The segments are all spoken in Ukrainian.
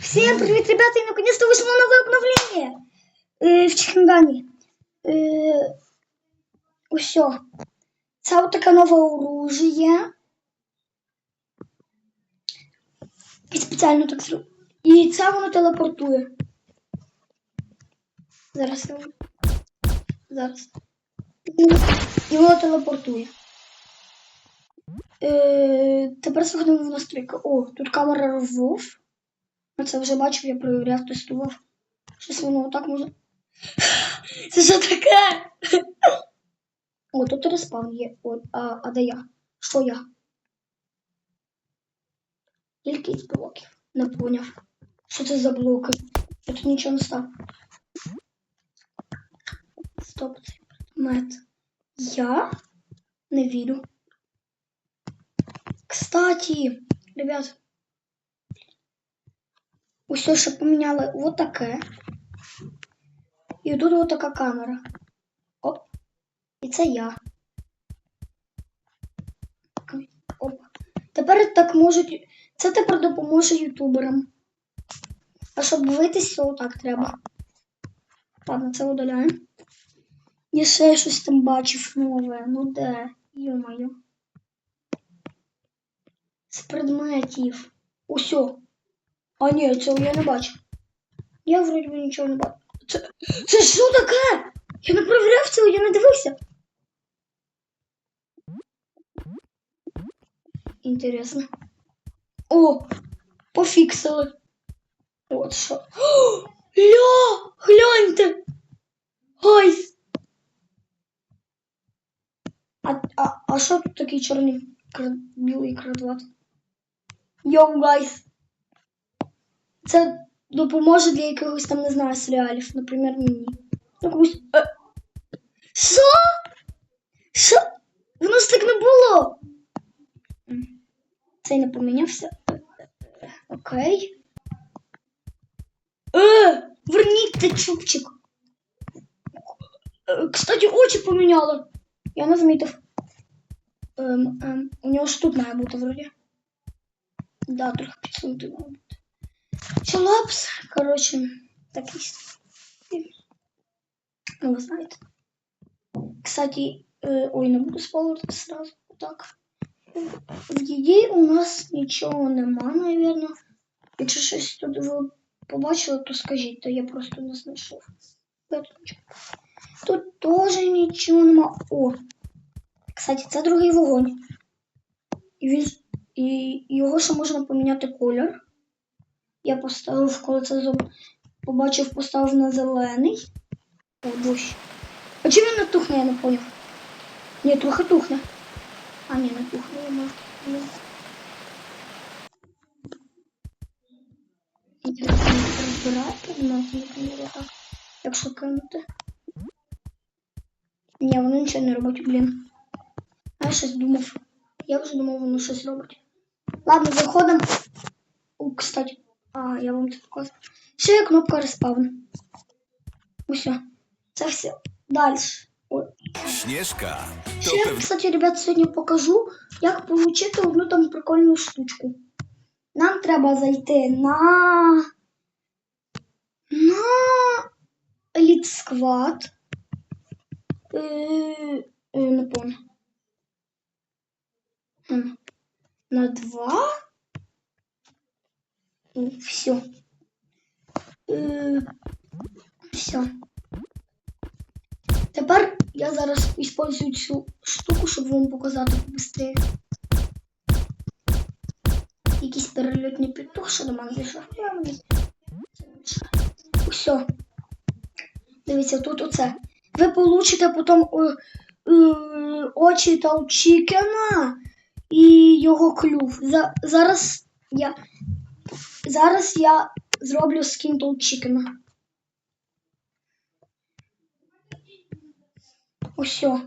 Всем привет, ребята! И наконец-то вышло новое обновление э, в Чхангане. Э, все. Це от таке нове оружие. І спеціально так зробив. І це воно телепортує. Зараз я... Зараз. І воно телепортує. Е, тепер заходимо в настройки. О, тут камера розвов. Це вже бачив, я перевіряв, тестував. Щось воно отак може. Це що таке? О, тут респаун є. О, а, а де я? Що я? Кількість блоків. Не поняв. Що це за блоки? Я тут нічого не став. Стоп, цей предмет. Я не вірю. Кстати, ребят, Усе, що поміняли вот таке. І тут вот така камера. Оп. І це я. Оп. Тепер так можуть. Це тепер допоможе ютуберам. А щоб битись, то так треба. Ладно, це удаляємо. Я ще щось там бачив нове. Ну де? Йо-моє. З предметів. Усьо. А ні, цього я не бачу. Я вроді би нічого не бачу. Це, це що таке? Я не перевіряв цього, я не дивився. Інтересно. О, пофіксили. От що. О, ля! Гляньте! Гайс! А, а, а що тут такий чорний кра- білий крадват? Йоу, гайс! Це допоможе для якогось там, не знаю, серіалів, наприклад, мені. Якусь. Е... Що? Що? У нас так не було. М. Цей не помінявся. Окей. Е, верніть цей чубчик. Е, Кстати, очі поміняли. Я не замітив. Ем, ем, у нього ж тут має бути вроді. Да, трохи підсунути має бути. Чолапс, коротше, такий. Ну, ви знаєте. Кстати, е, ой, не буду спалити сразу. Так. В її у нас нічого нема, навірно. Якщо щось тут ви побачили, то скажіть, то я просто не знайшов. Тут теж нічого нема. О! Кстати, це другий вогонь. І він і його ще можна поміняти колір. Я поставив, коли це зоб... побачив, поставив на зелений. О, дощ. А чим він не тухне, я не поняв. Ні, трохи тухне. А, ні, не тухне, я предмети, наприклад, так. Якщо кинути. Ні, воно нічого не робить, блін. А я щось думав. Я вже думав, воно щось робить. Ладно, заходимо. О, кстати. А, я вам це показую. Ще є кнопка респаун. Усе. Це все. Далі. Ой. Śnieżka to Ще, pewnie кстати, ребят, сьогодні покажу, як отримати одну там прикольну штучку. Нам треба зайти на. На Elite Squad. Е, е, не помню. М. На два. Все. Все. Тепер я зараз использую цю штуку, щоб вам показати побыстрее. Якийсь перельотний петух, що до мене зайшов. Я мені. Все. Дивіться, тут оце. Ви получите потім е, очі Талчікена і його клюв. За, зараз я зараз я зроблю скін Талчікена. Усьо.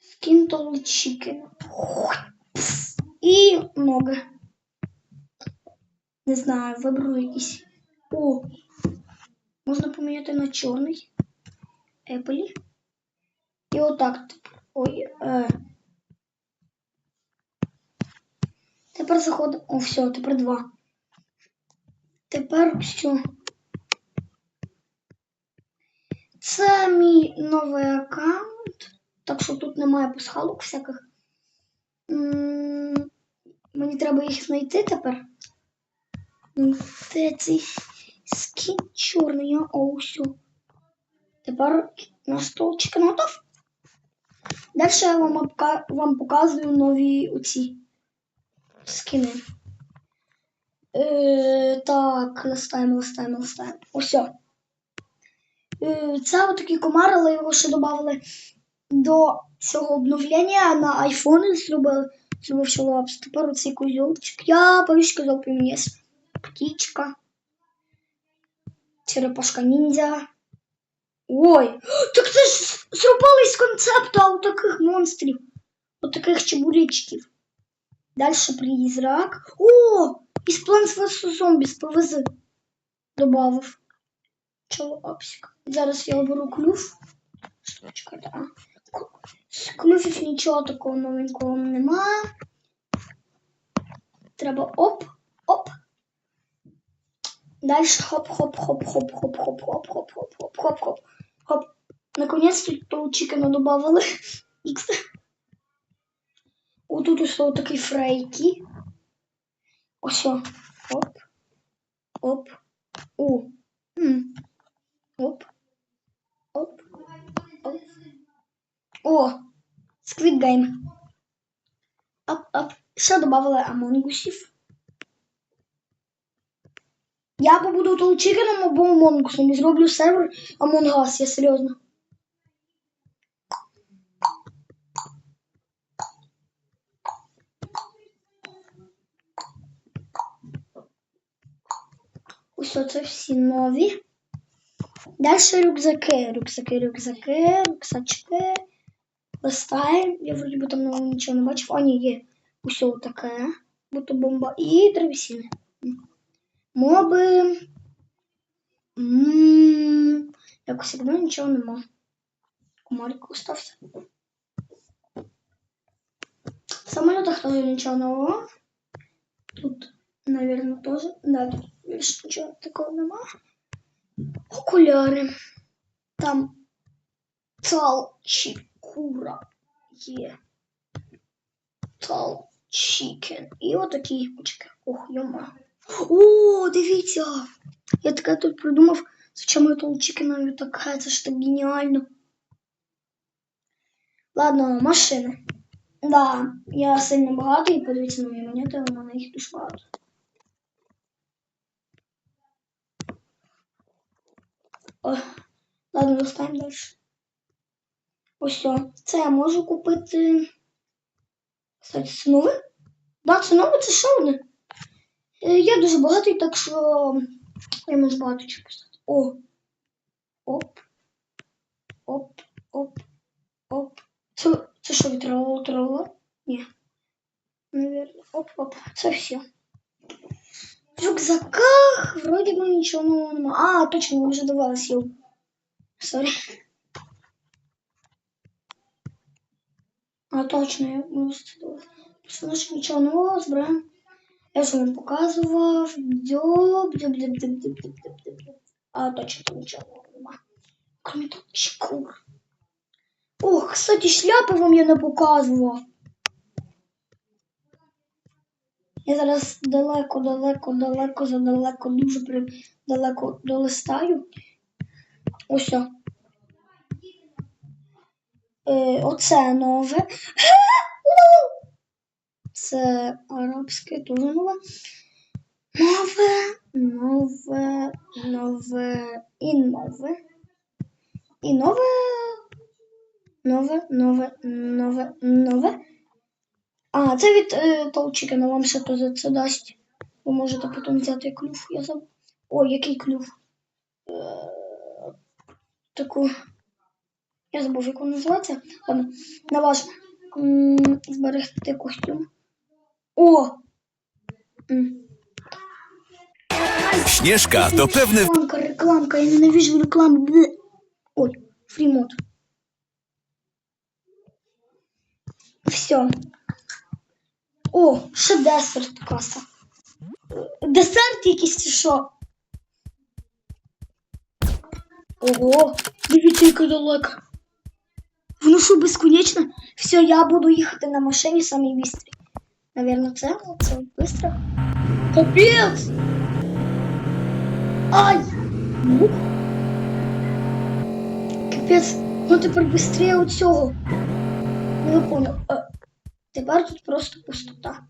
Скін Талчікена. І ноги. Не знаю, виберу якийсь. О! Можна поміняти на чорний. Еплі. І отак. Ой. Е. Тепер заходимо. О, все, тепер два. Тепер все. Це мій новий аккаунт. Так що тут немає пасхалок всяких. Мені треба їх знайти тепер. Де цей скін чорний? О, все. Тепер наш столчик готов. Далі я вам, вам показую нові оці скини. Е, так, листаємо, листаємо, листаємо. Ось. Е, це отакий комар, але його ще додали до цього обновлення на айфони зробили. Зробив лапс. Тепер оцей козьолчик. Я козел приніс. Птічка. Черепашка ніндзя. Ой, так це ж зробили з концепту таких монстрів. От чебуречків. Далі призрак. О! Із Plants vs. Zombies повези. Добавив. Чого апсик. Зараз я оберу клюв. Штучка, да. З клювів нічого такого новенького нема. Треба оп, оп. Дальше хоп, хоп, хоп, хоп, хоп, Отут ось такий фрейкі. Ось. Оп. Оп. О. М. Оп. Оп. Оп. О. Squid Game. Оп, оп. Ще добавили амонгусів. Я побуду толчикеном або амонгусом і зроблю сервер Among я серйозно. Ось це всі нові. Далі рюкзаки, рюкзаки, рюкзаки, рюкзачки. Листаємо. Я вроді би там нового нічого не бачив. А, ні, є. Ось таке. Будто бомба. І древесини. Моби. М, Як завжди, нічого нема. Комарик остався. В самолетах тоже ничего нового. Тут, наверное, тоже. Да, тут більше нічого такого нема. Окуляри. Там талчикура є. Талчикен. І отакі очки. Ох, йома. О, дивіться! Я таке тут придумав, зачем я толчикенові таке, це ж так геніально. Ладно, машини. Да, я сильно багатий, подивіться на мої монети, у мене їх дуже багато. О, ладно, достаємо далі. Ось все. Це я можу купити. Кстати, це нове? Да, це нове, це ще одне. Е, Я дуже багатий, так що я можу багато чого писати. О. Оп. Оп, оп, оп. Це, це що відрало троло? Ні. Наверное. Оп, оп. Це все. В рюкзаках вроде бы ничего нового нема. А, точно, ми вже давали сіл. А, точно, я мусила. Просто що нового збираємо. Я же вам показывал... А, точно, там нічого нового нема. Кроме того, шкур. Ох, кстати, шляпы вам я не показував. Я зараз далеко, далеко, далеко, задалеко, дуже прям далеко долистаю. Ось. Е, оце нове. Ну! Це арабське, дуже нове. Нове, нове, нове і нове. І нове. Нове, нове, нове, нове. А, це від е, Толчикена вам ще то це дасть. Ви можете потім взяти клюв. Я забув. О, який клюв. Е, таку. Я забув, як вона називається. Ладно, важно. М, Зберегти костюм. О! М. To pewny Рекламка, рекламка, я ненавижу рекламу. Бле. Ой, фрімод. Все. О, ще десерт каса. Десерт якийсь чи що? Ого, дивіться, яка далека. Воно що безконечно? Все, я буду їхати на машині самий бістрий. Наверно, це, це быстро. Капець! Ай! Ух. Капець, ну тепер быстрее у цього. Не понял. Тепер тут просто пустота.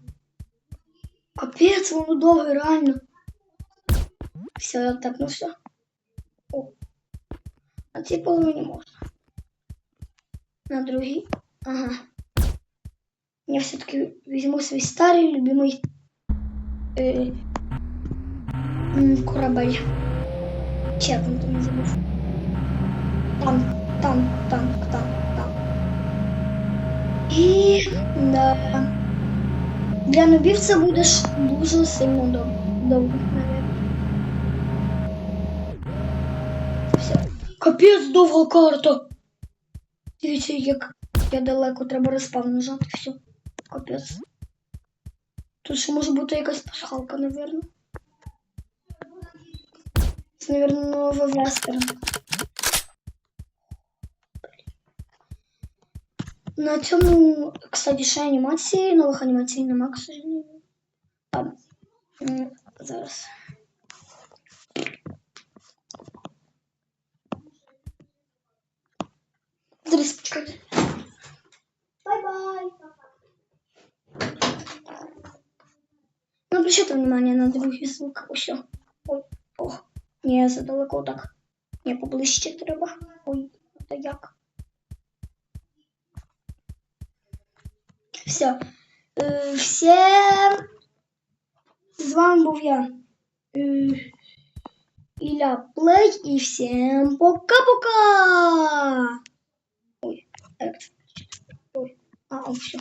Капець, воно довго, реально. Все, я так, ну все. О. На цій половині можна. На другій. Ага. Я все-таки візьму свій старий любимий е, корабель. Він там не забув? Танк, танк, танк, танк. І да. Для нобів це буде дуже сильно дов- довго, навіть. Все. Капець довга карта. Дивіться, як я далеко треба респавн нажати, все. Капець. Тут ще може бути якась пасхалка, напевно. Це, напевно, новий вестерн. На цьому, кстати, ще анімації, нових анімацій нема, к сожалению. А, м, зараз. Зараз почекайте. Бай-бай. Ну, обращайте внимание на другий звук. Ось. о. Ой, о. Ні, задалеко так. Ні, поближче треба. Ой, це як? Все. Е, всім з вами був я. Е, Ілля Плей і всім пока-пока! Ой, як це? Ой, а, все.